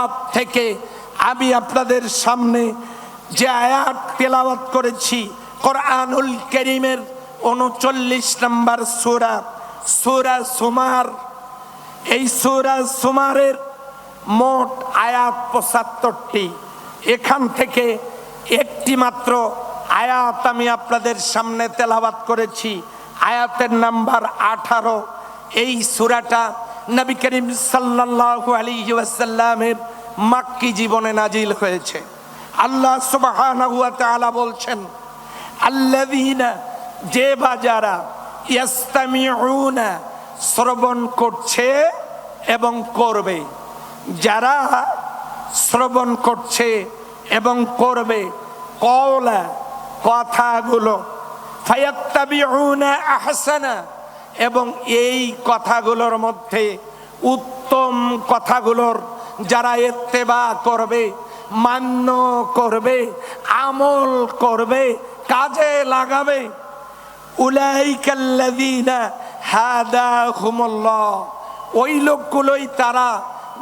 আয়াত থেকে আমি আপনাদের সামনে যে আয়াত তেলাওয়াত করেছি, কোরআনুল করিমের উনচল্লিশ নম্বর সুরা সুরা সুমার। এই সুরা সুমারের মোট আয়াত পঁচাত্তরটি। এখান থেকে একটি মাত্র আয়াত আমি আপনাদের সামনে তেলাবাত করেছি, আয়াতের নাম্বার আঠারো। এই সুরাটা নবী করিম সাল্লাল্লাহু আলী ওয়াসাল্লামের মাক্কি জীবনে নাজিল হয়েছে। আল্লাহ সুবহানাহু ওয়া তাআলা বলছেন, আল্লাযীনা, যে বা যারা ইয়াস্তামিউনা, শ্রবণ করছে এবং করবে, যারা শ্রবণ করছে এবং করবে, কওলা কথাগুলো, ফায়াত্তাবিউনা আহসানা, এবং এই কথাগুলোর মধ্যে উত্তম কথাগুলোর যারা এত্তেবা করবে, মান্য করবে, আমল করবে, কাজে লাগাবে ওই লোকগুলোই তারা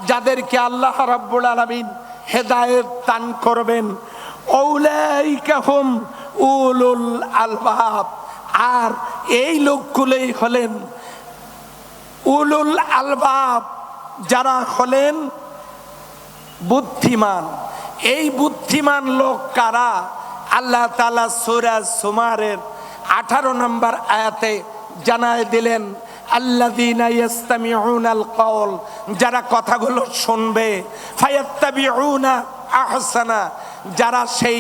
যাদেরকে আল্লাহ রাব্বুল আলামিন হেদায়েত দান করবেন। উলুল আর এই লোকগুলোই হলেন উলুল আলবাব। যারা হলেন বুদ্ধিমান। এই বুদ্ধিমান লোক কারা? আল্লাহ তালা সুরাজ সুমারের আঠারো নম্বর আয়াতে জানায় দিলেন কওল যারা কথাগুলো শুনবে আহসানা, যারা সেই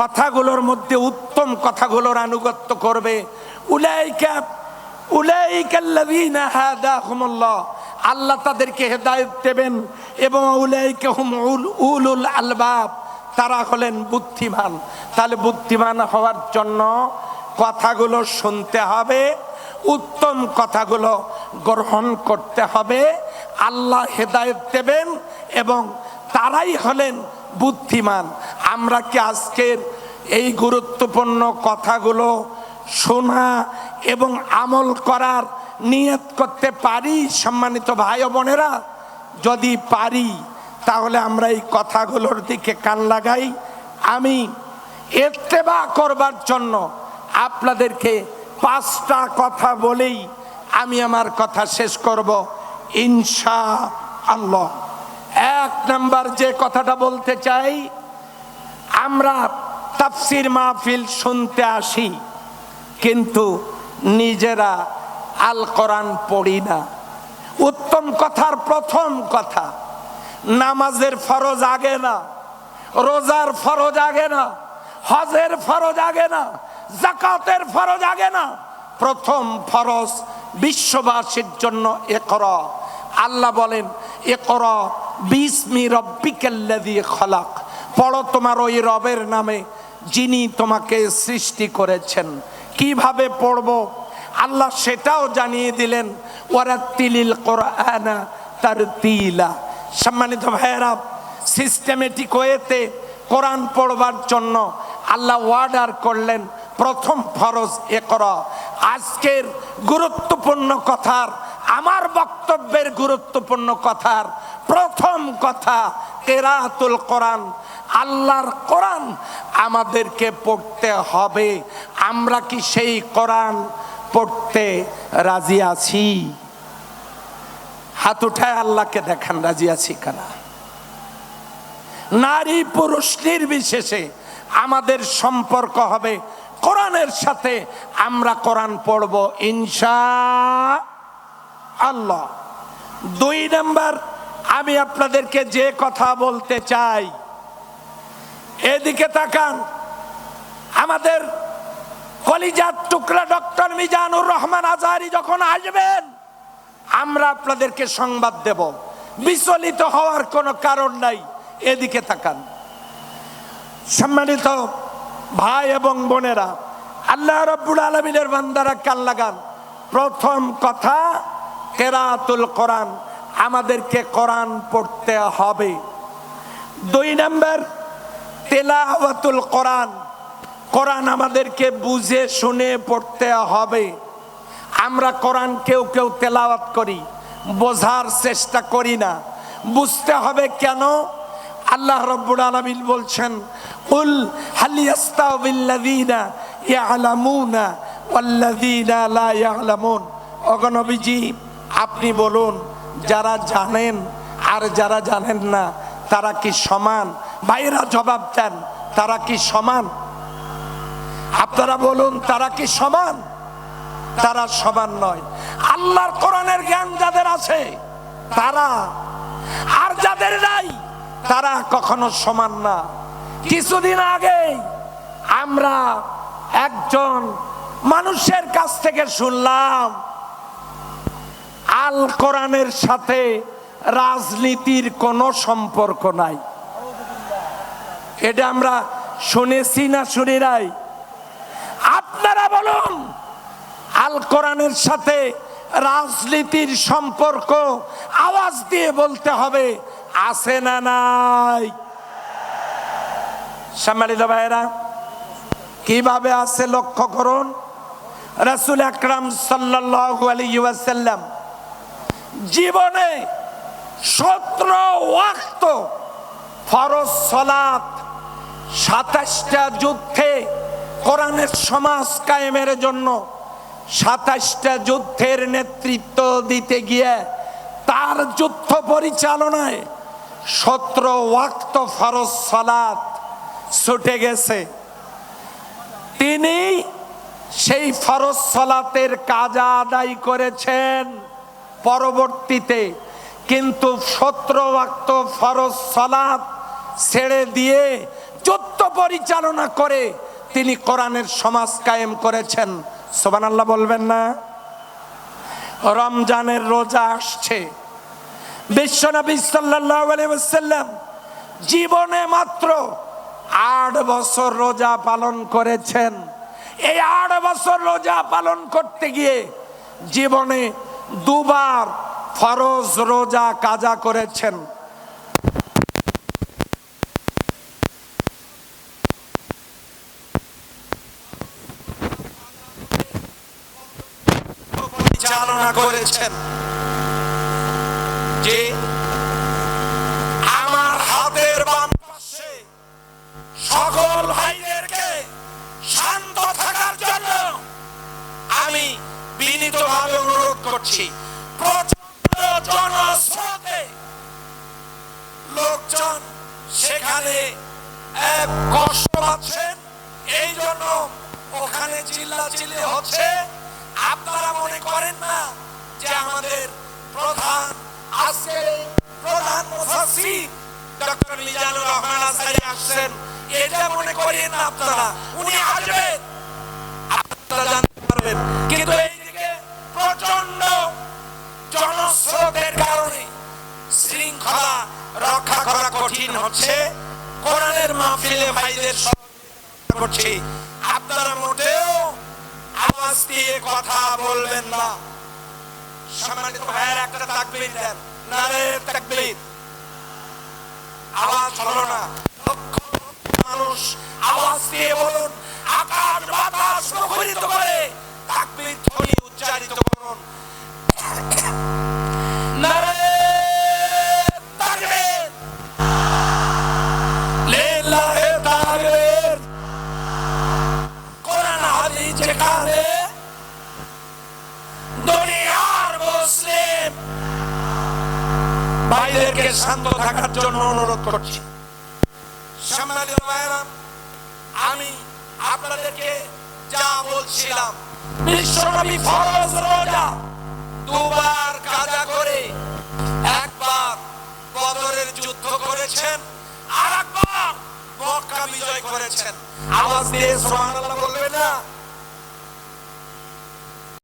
কথাগুলোর মধ্যে উত্তম কথাগুলোর আনুগত্য করবে। উলাইকা, উলাইকাল্লাযীনা হাদাহুমুল্লাহ আল্লাহ তাদেরকে হেদায়ত দেবেন এবং আলবাব, তারা হলেন বুদ্ধিমান। তাহলে বুদ্ধিমান হওয়ার জন্য কথাগুলো শুনতে হবে, উত্তম কথাগুলো গ্রহণ করতে হবে। আল্লাহ হেদায়েত দেবেন এবং তারাই হলেন বুদ্ধিমান। আমরা কি আজকের এই গুরুত্বপূর্ণ কথাগুলো শোনা এবং আমল করার নিয়ত করতে পারি, সম্মানিত ভাই বোনেরা? যদি পারি, তাহলে আমরা এই কথাগুলোর দিকে কান লাগাই। আমি এত্তেবা করবার জন্য আপনাদেরকে পাঁচটা কথা বলেই আমি আমার কথা শেষ করব ইনশা আল্লাহ এক নাম্বার যে কথাটা বলতে চাই, আমরা তাফসির মাহফিল শুনতে আসি, কিন্তু নিজেরা আল কোরআন পড়ি না। উত্তম কথার প্রথম কথা, নামাজের ফরজ আগে না, রোজার ফরজ আগে না, হজের ফরজ আগে না জাকাতের ফরজ আগে না, প্রথম ফরজ বিশ্ববাসীর জন্য এ কর আল্লাহ বলেন এ কর বিসমি রব্বিকাল্লাযী খলাক। পড়ো তোমার ওই রবের নামে, যিনি তোমাকে সৃষ্টি করেছেন। কীভাবে পড়ব? আল্লাহ সেটাও জানিয়ে দিলেন, ওয়ারাত্তিলিল কোরআনা তার তিলা সম্মানিত ভাইয়েরা সিস্টেমেটিক ওয়েতে কোরআন পড়বার জন্য আল্লাহ ওয়ার্ডার করলেন, প্রথম ফরজ এ কর আজকের গুরুত্বপূর্ণ কথার, আমার বক্তব্যের গুরুত্বপূর্ণ কথার প্রথম কথা, কেরাতুল কোরআন। আল্লাহর কোরআন আমাদেরকে পড়তে হবে। আমরা কি সেই কোরআন পড়তে রাজি আছি। হাত উঠায় আল্লাহকে দেখান, রাজি আছি কানা নারী পুরুষ নির্বিশেষে আমাদের সম্পর্ক হবে কোরআনের সাথে। আমরা কোরআন পড়ব ইনশা আল্লাহ। দুই নাম্বার, আমি আপনাদেরকে যে কথা বলতে চাই, এদিকে তাকান। আমাদের কলিজার টুকরা ডক্টর মিজানুর রহমান আজারি যখন আসবেন, আমরা আপনাদেরকে সংবাদ দেব। বিচলিত হওয়ার কোনো কারণ নাই, এদিকে তাকান। সম্মানিত ভাই এবং বোনেরা, আল্লাহ রব্বুল আলমিনের বান্দারা কান লাগান। প্রথম কথা, কেরাতুল কোরআন, আমাদেরকে কোরআন পড়তে হবে। দুই নম্বর, তেলাওয়াতুল কোরআন। কোরআন আমাদেরকে বুঝে, শুনে, পড়তে হবে। আমরা কোরআন কেউ কেউ তেলাওয়াত করি, বোঝার চেষ্টা করি না। বুঝতে হবে কেন? আল্লাহ রব্বুল আলামিন বলছেন, উল হালিয়াস্তাবিল্লাযীনা ইয়ালামুনা লা অগনবীজি আপনি বলুন, যারা জানেন আর যারা জানেন না, তারা কি সমান? ভাইরা জবাব দেন, তারা কি সমান? আপনারা বলুন, তারা কি সমান? তারা সমান নয়। আল্লাহর কোরআনের জ্ঞান যাদের আছে, তারা। আর যাদের নাই, তারা কখনো সমান না। কিছুদিন আগে আমরা একজন মানুষের কাছ থেকে শুনলাম, আল কোরআনের সাথে রাজনীতির কোনো সম্পর্ক নাই। এটা আমরা শুনেছি না শুনি নাই? বলুন, আল কোরআনের সাথে রাজনীতির সম্পর্ক আওয়াজ দিয়ে বলতে হবে, আছে না নাই? সম্মানিত ভাইয়েরা, কীভাবে আছে লক্ষ্য করুন? রাসুল আকরাম আলাইহি ওয়াসাল্লাম জীবনে সতেরো ওয়াক্ত ফরজ সাতাশটা যুদ্ধে কোরআনের সমাজ কায়েমের জন্য সাতাশটা যুদ্ধের নেতৃত্ব দিতে গিয়ে তার যুদ্ধ পরিচালনায় সতেরো ওয়াক্ত ফরজ সলাত ছুটে গেছে। তিনি সেই ফরজ সলাতের কাজা আদায় করেছেন পরবর্তীতে, কিন্তু সতেরো ওয়াক্ত ফরজ সলাত ছেড়ে দিয়ে যুদ্ধ পরিচালনা করে তিনি কোরআনের সমাজ কায়েম করেছেন। সোবান আল্লাহ বলবেন না? রমজানের রোজা আসছে। বিশ্বনবী আলাইহি জীবনে মাত্র আট বছর রোজা পালন করেছেন। এই আট বছর রোজা পালন করতে গিয়ে জীবনে দুবার ফরজ রোজা কাজা করেছেন। পরিচালনা করেছেন। যে আমার হাতের বাম পাশে সকল ভাইদেরকে শান্ত থাকার জন্য আমি বিনীতভাবে অনুরোধ করছি। প্রচণ্ড জনস্রোতে লোকজন সেখানে কষ্ট পাচ্ছেন, এই জন্য ওখানে চিল্লা চিল্লি হচ্ছে। আপনারা মনে করেন না যে আমাদের প্রধান, আজকের প্রধান মুফাসসির ডক্টর মিজানুর রহমান আসছেন। এটা মনে করিয়েন না আপনারা, উনি আসবেন। আপনারা জানতে পারবেন। কিন্তু এইদিকে প্রচণ্ড জনস্রোতের কারণে শৃঙ্খলা রক্ষা করা কঠিন হচ্ছে। কোরআনের মাহফিলে ভাইদের করছি। আপনারা মোটেও আওয়াজ দিয়ে কথা বলবেন না। সম্মানিত ভাইয়ের, একটা তাকবীর দেন। নারে তাকবীর। আওয়াজ হলো না। লক্ষ মানুষ আওয়াজ দিয়ে বলুন, আকাশ বাতাস মুখরিত করে ভাইদেরকে শান্ত থাকার জন্য অনুরোধ করছি। আমি আপনাদেরকে যা বলছিলাম বিশ্বনবী ফরজ রোজা, দুবার কাজা করে একবার বদরের যুদ্ধ করেছেন আর একবার মক্কা বিজয় করেছেন। আওয়াজ দিয়ে সুবহানাল্লাহ বলবেন না?